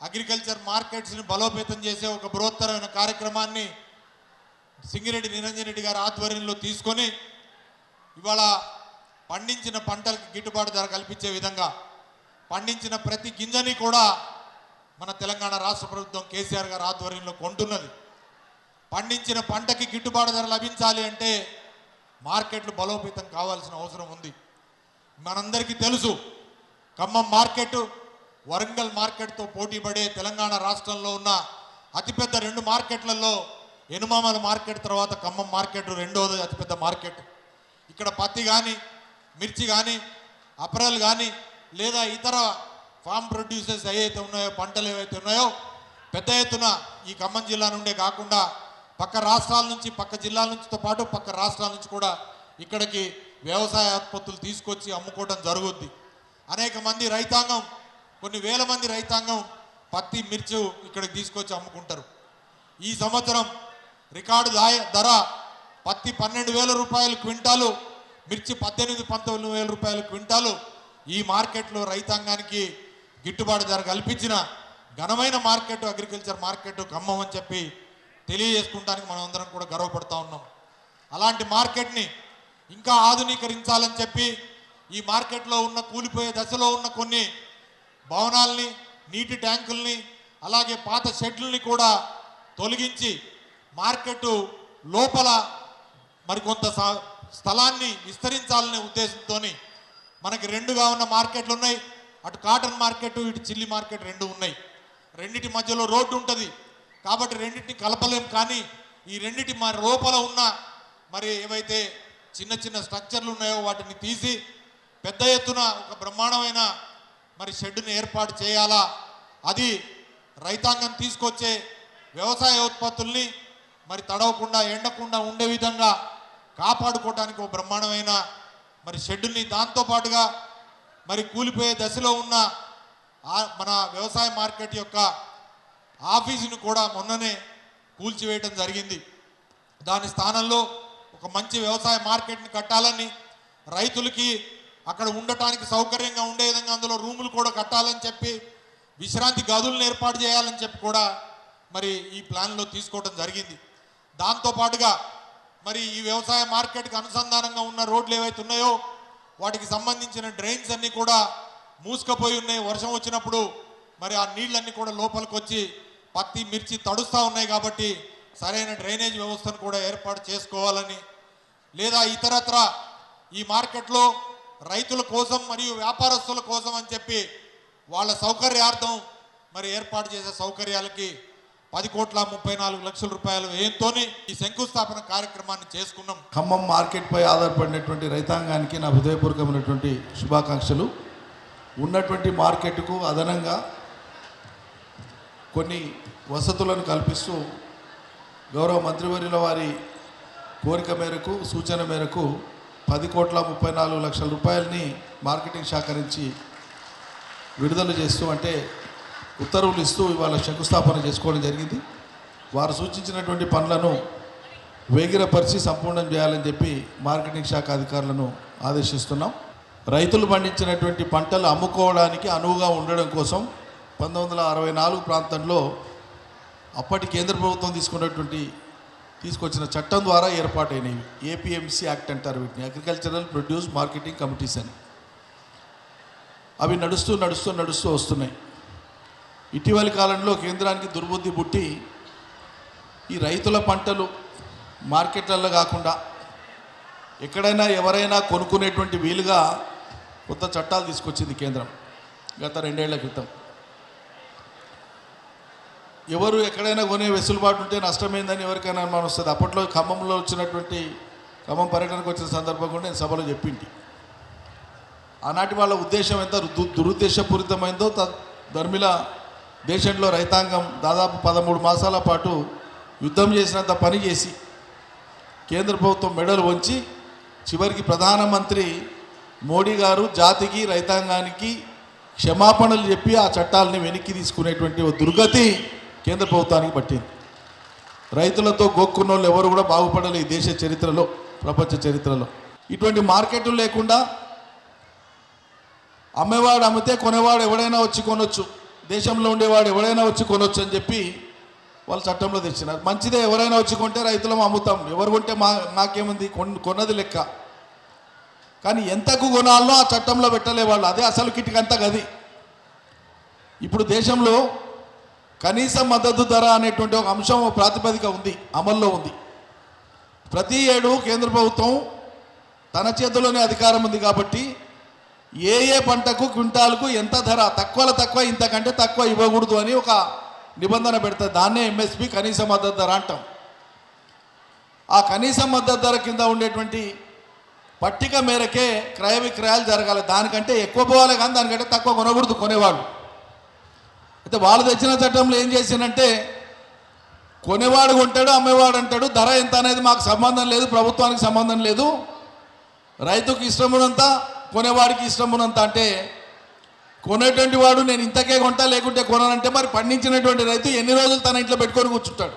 Agriculture మార్కెట్స్ని బలోపేతం చేసే ఒక బృహత్తరమైన కార్యక్రమాన్ని సింగిరెడ్డి నిరంజన్ రెడ్డి గారి ఆధ్వర్యంలో తీసుకొని ఇవాళ పండించిన పంటలకు గిట్టుబాటు ధర కల్పించే విధంగా పండించిన ప్రతి గింజని కూడా మన తెలంగాణ రాష్ట్ర ప్రభుత్వం కేసీఆర్ గారి ఆధ్వర్యంలో కొంటున్నది. పండించిన పంటకి గిట్టుబాటు ధర లభించాలి అంటే మార్కెట్లు బలోపేతం కావాల్సిన అవసరం ఉంది. మనందరికీ తెలుసు ఖమ్మం మార్కెట్ వరంగల్ మార్కెట్తో పోటీ పడే తెలంగాణ రాష్ట్రంలో ఉన్న అతిపెద్ద రెండు మార్కెట్లలో ఎనుమామల మార్కెట్ తర్వాత ఖమ్మం మార్కెట్ రెండవది అతిపెద్ద మార్కెట్. ఇక్కడ పత్తి కానీ మిర్చి కానీ అప్రల్ కానీ లేదా ఇతర ఫామ్ ప్రొడ్యూసర్స్ ఏవైతే ఉన్నాయో పంటలు ఏవైతే ఉన్నాయో పెద్ద ఎత్తున ఈ ఖమ్మం జిల్లా నుండే కాకుండా పక్క రాష్ట్రాల నుంచి పక్క జిల్లాల నుంచితో పాటు పక్క రాష్ట్రాల నుంచి కూడా ఇక్కడికి వ్యవసాయ ఉత్పత్తులు తీసుకొచ్చి అమ్ముకోవడం జరుగుద్ది. అనేక మంది రైతాంగం కొన్ని వేల మంది రైతాంగం పత్తి మిర్చి ఇక్కడికి తీసుకొచ్చి అమ్ముకుంటారు. ఈ సంవత్సరం రికార్డు ధర పత్తి పన్నెండు వేల రూపాయలు క్వింటాలు మిర్చి పద్దెనిమిది పంతొమ్మిది వేల రూపాయలు క్వింటాలు ఈ మార్కెట్లో రైతాంగానికి గిట్టుబాటు ధర కల్పించిన ఘనమైన మార్కెట్ అగ్రికల్చర్ మార్కెట్ ఖమ్మం అని చెప్పి తెలియజేసుకుంటానికి మనం అందరం కూడా గర్వపడుతూ ఉన్నాం. అలాంటి మార్కెట్ని ఇంకా ఆధునీకరించాలని చెప్పి ఈ మార్కెట్లో ఉన్న కూలిపోయే దశలో ఉన్న కొన్ని భవనాల్ని నీటి ట్యాంకుల్ని అలాగే పాత షెడ్లని కూడా తొలగించి మార్కెట్ లోపల మరికొంత స్థలాన్ని విస్తరించాలనే ఉద్దేశంతో మనకి రెండుగా ఉన్న మార్కెట్లు ఉన్నాయి. అటు కాటన్ మార్కెట్ ఇటు చిల్లి మార్కెట్ రెండు ఉన్నాయి. రెండిటి మధ్యలో రోడ్డు ఉంటుంది. కాబట్టి రెండింటిని కలపలేం కానీ ఈ రెండింటి మరి లోపల ఉన్న మరి ఏవైతే చిన్న చిన్న స్ట్రక్చర్లు ఉన్నాయో వాటిని తీసి పెద్ద ఎత్తున ఒక బ్రహ్మాండమైన మరి షెడ్డుని ఏర్పాటు చేయాలా? అది రైతాంగం తీసుకొచ్చే వ్యవసాయ ఉత్పత్తుల్ని మరి తడవకుండా ఎండకుండా ఉండే విధంగా కాపాడుకోవడానికి ఒక బ్రహ్మాండమైన మరి షెడ్డుని దాంతోపాటుగా మరి కూలిపోయే దశలో ఉన్న ఆ- మన వ్యవసాయ మార్కెట్ యొక్క ఆఫీసును కూడా మొన్ననే కూల్చివేయటం జరిగింది. దాని స్థానంలో ఒక మంచి వ్యవసాయ మార్కెట్ని కట్టాలని రైతులకి అక్కడ ఉండటానికి సౌకర్యంగా ఉండే విధంగా అందులో రూములు కూడా కట్టాలని చెప్పి విశ్రాంతి గదులను ఏర్పాటు చేయాలని చెప్పి కూడా మరి ఈ ప్లాన్లో తీసుకోవడం జరిగింది. దాంతోపాటుగా మరి ఈ వ్యవసాయ మార్కెట్కి అనుసంధానంగా ఉన్న రోడ్లు ఏవైతే ఉన్నాయో వాటికి సంబంధించిన డ్రైన్స్ అన్నీ కూడా మూసుకుపోయి ఉన్నాయి. వర్షం వచ్చినప్పుడు మరి ఆ నీళ్ళన్నీ కూడా లోపలికి వచ్చి పత్తి మిర్చి తడుస్తూ ఉన్నాయి కాబట్టి సరైన డ్రైనేజ్ వ్యవస్థను కూడా ఏర్పాటు చేసుకోవాలని లేదా ఇతరత్ర ఈ మార్కెట్లో రైతుల కోసం మరియు వ్యాపారస్తుల కోసం అని చెప్పి వాళ్ళ సౌకర్యార్థం మరి ఏర్పాటు చేసే సౌకర్యాలకి పది కోట్ల ముప్పై నాలుగు లక్షల రూపాయలు వ్యయంతో ఈ శంకుస్థాపన కార్యక్రమాన్ని చేసుకున్నాం. ఖమ్మం మార్కెట్పై ఆధారపడినటువంటి రైతాంగానికి నా హృదయపూర్వకమైనటువంటి శుభాకాంక్షలు. ఉన్నటువంటి మార్కెట్కు అదనంగా కొన్ని వసతులను కల్పిస్తూ గౌరవ మంత్రివర్యుల వారి కోరిక మేరకు సూచన మేరకు పది కోట్ల ముప్పై నాలుగు లక్షల రూపాయలని మార్కెటింగ్ శాఖ నుంచి విడుదల చేస్తూ అంటే ఉత్తర్వులు ఇస్తూ ఇవాళ శంకుస్థాపన చేసుకోవడం జరిగింది. వారు సూచించినటువంటి పనులను వేగిరపరిచి సంపూర్ణం చేయాలని చెప్పి మార్కెటింగ్ శాఖ అధికారులను ఆదేశిస్తున్నాం. రైతులు పండించినటువంటి పంటలు అమ్ముకోవడానికి అనువుగా ఉండడం కోసం పంతొమ్మిది వందల అరవై నాలుగు ప్రాంతంలో అప్పటి కేంద్ర ప్రభుత్వం తీసుకున్నటువంటి తీసుకొచ్చిన చట్టం ద్వారా ఏర్పాటైనవి. ఏపీఎంసీ యాక్ట్ అంటారు వీటిని. అగ్రికల్చరల్ ప్రొడ్యూస్ మార్కెటింగ్ కమిటీస్ అని. అవి నడుస్తూ నడుస్తూ నడుస్తూ వస్తున్నాయి. ఇటీవలి కాలంలో కేంద్రానికి దుర్బుద్ధి పుట్టి ఈ రైతుల పంటలు మార్కెట్లలో కాకుండా ఎక్కడైనా ఎవరైనా కొనుక్కునేటువంటి వీలుగా కొత్త చట్టాలు తీసుకొచ్చింది కేంద్రం గత రెండేళ్ళ క్రితం. ఎవరు ఎక్కడైనా కొనే వెసులుబాటు ఉంటే నష్టమైందని ఎవరికైనా అనుమానం వస్తుంది. అప్పట్లో ఖమ్మంలో వచ్చినటువంటి ఖమ్మం పర్యటనకు వచ్చిన సందర్భం కూడా నేను సభలో చెప్పింటి. ఆనాటి వాళ్ళ ఉద్దేశం ఎంత? దు- దురుద్దేశపూరితమైందో త ధర్మిల దేశంలో రైతాంగం దాదాపు పదమూడు మాసాల పాటు యుద్ధం చేసినంత పని చేసి కేంద్ర ప్రభుత్వం మెడలు వంచి చివరికి ప్రధానమంత్రి మోడీ గారు జాతికి రైతాంగానికి క్షమాపణలు చెప్పి ఆ చట్టాలని వెనక్కి తీసుకునేటువంటి దుర్గతి కేంద్ర ప్రభుత్వానికి పట్టింది. రైతులతో గోక్కున్న వాళ్ళు ఎవరు కూడా బాగుపడలేదు ఈ దేశ చరిత్రలో ప్రపంచ చరిత్రలో. ఇటువంటి మార్కెట్లు లేకుండా అమ్మేవాడు అమ్మితే కొనేవాడు ఎవడైనా వచ్చి కొనొచ్చు. దేశంలో ఉండేవాడు ఎవరైనా వచ్చి కొనొచ్చు అని చెప్పి వాళ్ళు చట్టంలో తెచ్చినారు. మంచిదే ఎవరైనా వచ్చి కొంటే రైతులం అమ్ముతాం. ఎవరు కొంటే మా మాకేముంది కొన్- కొన్నది లెక్క. కానీ ఎంతకు కొనాలనో ఆ చట్టంలో పెట్టలే వాళ్ళు. అదే అసలు కిటికంతా గది. ఇప్పుడు దేశంలో కనీస మద్దతు ధర అనేటువంటి ఒక అంశం ప్రాతిపదిక ఉంది అమల్లో ఉంది. ప్రతి ఏడు కేంద్ర ప్రభుత్వం తన చేతిలోనే అధికారం ఉంది కాబట్టి ఏ ఏ పంటకు క్వింటాల్కు ఎంత ధర తక్కువలో తక్కువ ఇంతకంటే తక్కువ ఇవ్వకూడదు అని ఒక నిబంధన పెడతారు. దాన్నే ఎంఎస్పి కనీస మద్దతు ధర అంటాం. ఆ కనీస మద్దతు ధర కింద ఉండేటువంటి పట్టిక మేరకే క్రయ విక్రయాలు జరగాలి. దానికంటే ఎక్కువ పోవాలి కానీ దానికంటే తక్కువ కొనకూడదు కొనేవాళ్ళు. అయితే వాళ్ళు తెచ్చిన చట్టంలో ఏం చేసిందంటే కొనేవాడు కొంటాడు అమ్మేవాడు అంటాడు ధర ఎంత అనేది మాకు సంబంధం లేదు ప్రభుత్వానికి సంబంధం లేదు. రైతుకు ఇష్టమునంత కొనేవాడికి ఇష్టమునంత అంటే కొనేటువంటి వాడు నేను ఇంతకే కొంటా లేకుంటే కొనాలంటే మరి పండించినటువంటి రైతు ఎన్ని రోజులు తన ఇంట్లో పెట్టుకొని కూర్చుంటాడు?